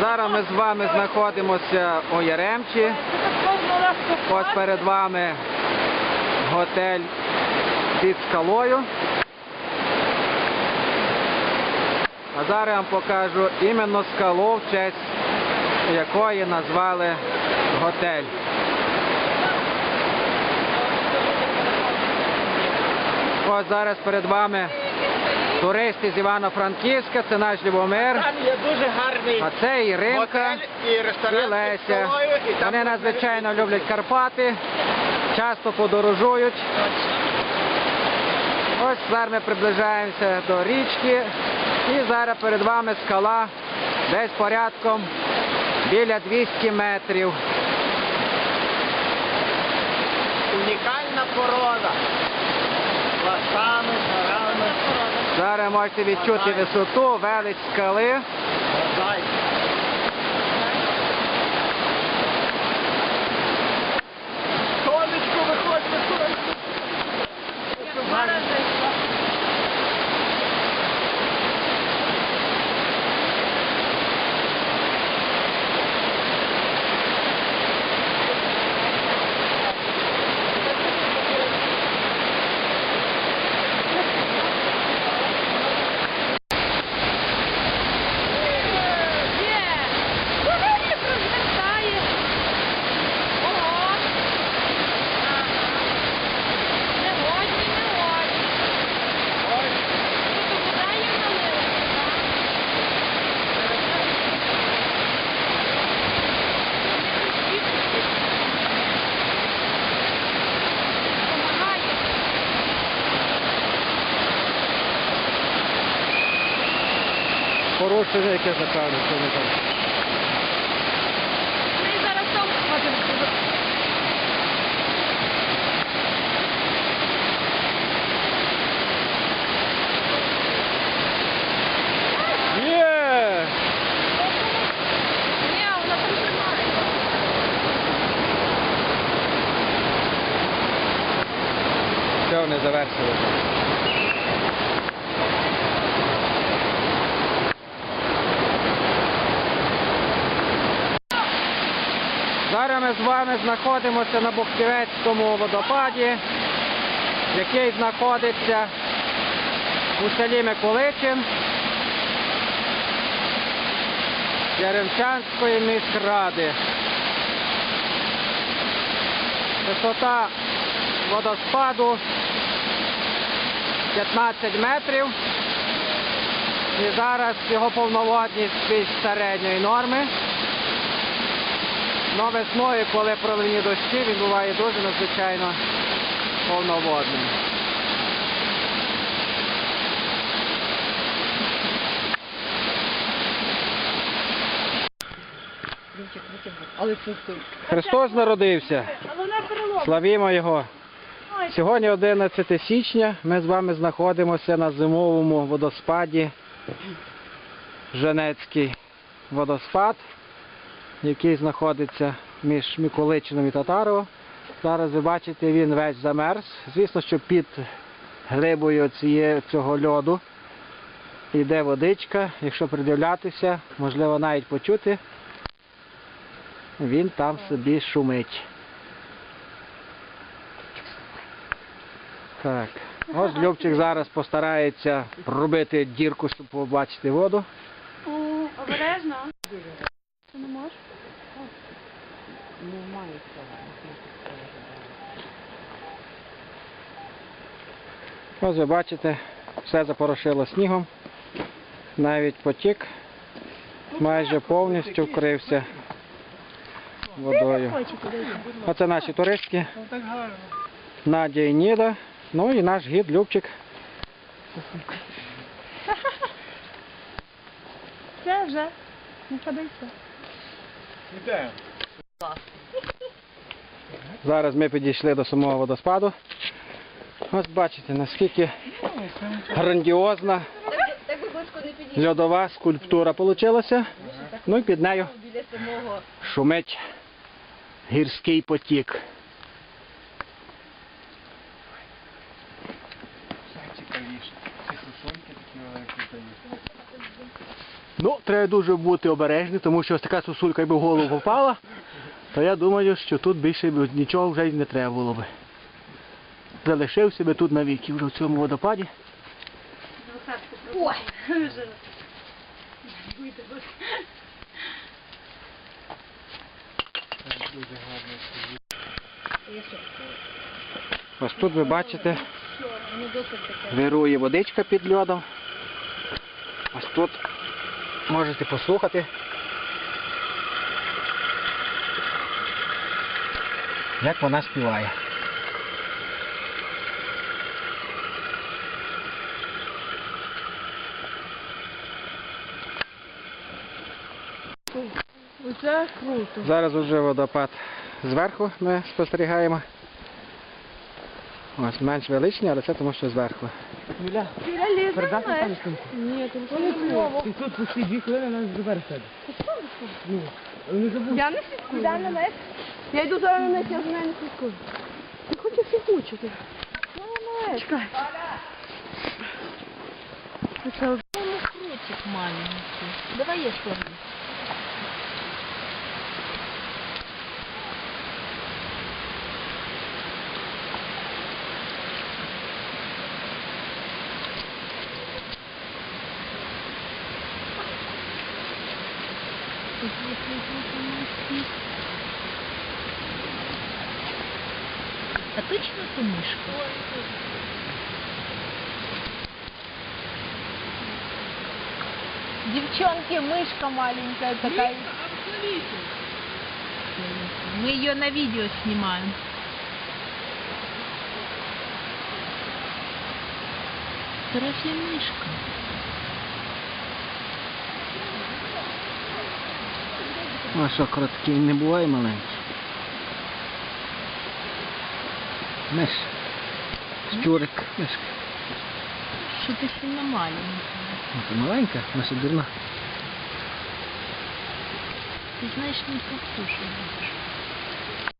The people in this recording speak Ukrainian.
Зараз ми з вами знаходимося у Яремчі. Ось перед вами готель під скалою. А зараз я вам покажу іменно скалу, в честь якої назвали готель. Ось зараз перед вами туристи з Івано-Франківська, це наш Любомир, Там є дуже гарний а це Іринка готель і і ресторан під Леся. скалою, і там Вони надзвичайно люблять Карпати, часто подорожують. Ось зараз ми приближаємося до річки і зараз перед вами скала десь порядком біля 200 метрів. унікальна порода. Ласами. Зараз можете відчути висоту, велич скали. Порушення, яке закажуть, не. Ми зараз там можемо. Є! Ні, вона там тримає. Все, вони завершили. Зараз ми з вами знаходимося на Бухтівецькому водопаді, який знаходиться у селі Миколичин Яремчанської міськради. Висота водоспаду 15 метрів. І зараз його повноводність більш середньої норми. Но весною, коли проливні дощі, він буває дуже надзвичайно повноводним. Але. Христос народився. Славімо Його. Сьогодні 11 січня. Ми з вами знаходимося на зимовому водоспаді. Женецький водоспад, який знаходиться між Миколичином і Татарово. Зараз ви бачите, він весь замерз. Звісно, що під глибою цього льоду йде водичка. Якщо придивлятися, можливо навіть почути, він там собі шумить. Ось Любчик зараз постарається робити дірку, щоб побачити воду. О, обережно. Ти не можеш? Немає цього. Ось ви бачите, все запорошило снігом. Навіть потік майже повністю вкрився водою. Оце наші туристки. Надя і Ніда. Ну і наш гід Любчик. Все вже. Не ходиться. Йдемо. Зараз ми підійшли до самого водоспаду. Ось бачите, наскільки грандіозна льодова скульптура вийшла. Ну і під нею шумить гірський потік. Ну, треба дуже бути обережним, тому що ось така сосулька якби в голову попала, то я думаю, що тут більше нічого вже не треба було би. Залишився би тут навіки вже в цьому водопаді. Ой. Вже. Ось тут ви бачите, таке. вирує водичка під льодом. Ось тут можете послухати. Як вона співає. Оце круто. Зараз вже водопад зверху ми спостерігаємо. Ось менш величний, але це тому що зверху. Юля, передати там сумку. Ні, там то не кльово. Ти тут пусти дві хвилини, нас себе. Ну, не забудь. Я не слідкую. Я на них. Я йду зараз на них, я за нею не слідкую. Ти хочеш всіх мучити. Чекай. Це Крутик маленький. Давай я сложу. А точно это мышка? Девчонки, мышка маленькая такая. Мы ее на видео снимаем. Разве мышка? Ну що, короткий не буває маленький. Миш. Щурик, мишка. Що ти сильно маленький? Ну, ти маленька, наша дурна. Ти знаєш, не похоже.